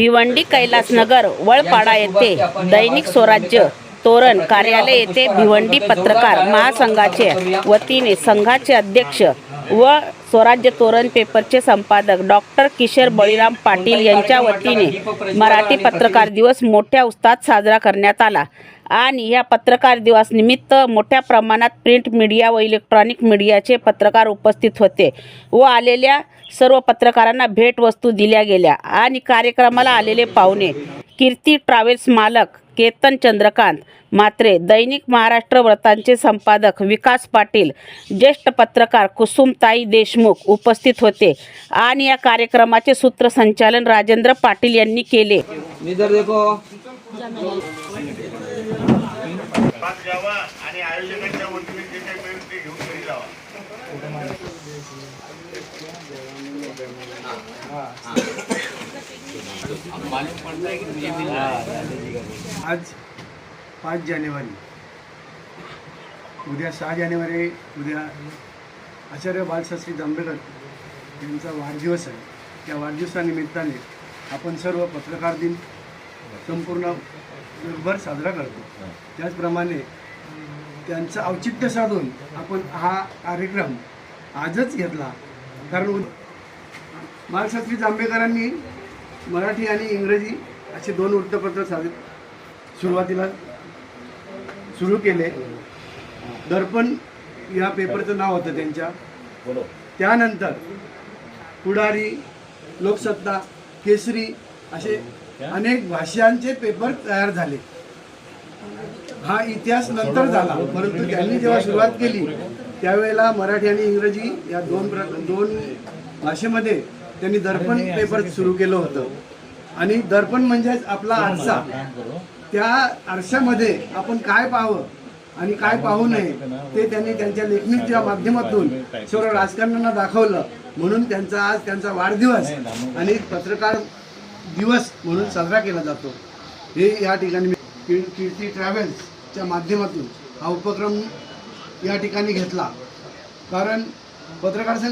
भिवंडी कैलासनगर वळपाडा येथे दैनिक स्वराज्य तोरण कार्यालय येथे भिवंडी पत्रकार महासंघाचे वतीने संघाचे अध्यक्ष व स्वराज्य तोरण पेपरचे संपादक डॉक्टर किशोर बळीराम पाटील यांच्या वतीने मराठी पत्रकार दिवस मोठ्या उत्साहात साजरा करण्यात आला. आणि या पत्रकार दिवसनिमित्त मोठ्या प्रमाणात प्रिंट मीडिया व इलेक्ट्रॉनिक मीडियाचे पत्रकार उपस्थित होते व आलेल्या सर्व पत्रकारांना भेटवस्तू दिल्या गेल्या. आणि कार्यक्रमाला आलेले पाहुणे कीर्ती ट्रॅव्हल्स मालक केतन चंद्रकांत. मात्रे दैनिक महाराष्ट्र व्रतांचे संपादक विकास पाटील ज्येष्ठ पत्रकार कुसुमताई देशमुख उपस्थित होते आणि या कार्यक्रमाचे सूत्रसंचालन राजेंद्र पाटील यांनी केले. आणि आयोजकांच्या वतीने जे काही मिळेल ते घेऊन घरी जावा आज पाच जानेवारी. उद्या सहा जानेवारी उद्या आचार्य बालशास्त्री जांभेकर यांचा वाढदिवस आहे. त्या वाढदिवसानिमित्ताने आपण सर्व पत्रकार दिन संपूर्ण जगभर साजरा करतो. त्याचप्रमाणे त्यांचं औचित्य साधून आपण हा कार्यक्रम आजच घेतला. कारण बालशास्त्री जांभेकरांनी मराठी आणि इंग्रजी असे दोन वृत्तपत्र साध सुरुवातीला सुरू केले. दर्पण या पेपरचं नाव होतं त्यांच्या. त्यानंतर पुढारी लोकसत्ता केसरी असे अनेक भाषांचे पेपर तयार झाले. हा इतिहास नंतर झाला परंतु त्यांनी जेव्हा सुरुवात केली त्यावेळेला मराठी आणि इंग्रजी या दोन प्र दोन भाषेमध्ये त्यांनी दर्पण पेपर सुरू केलं होतं. आणि दर्पण म्हणजेच आपला आरसा. त्या आरशामध्ये आपण काय पाहावं आणि काय पाहू नये ते त्यांनी त्यांच्या लेखणीच्या माध्यमातून सर्व राजकारण्यांना दाखवलं. म्हणून त्यांचा आज त्यांचा वाढदिवस आणि पत्रकार दिवस म्हणून साजरा केला जातो. हे या ठिकाणी कीर्ती ट्रॅव्हल्सच्या माध्यमातून हा उपक्रम या ठिकाणी घेतला. कारण पत्रकार संघ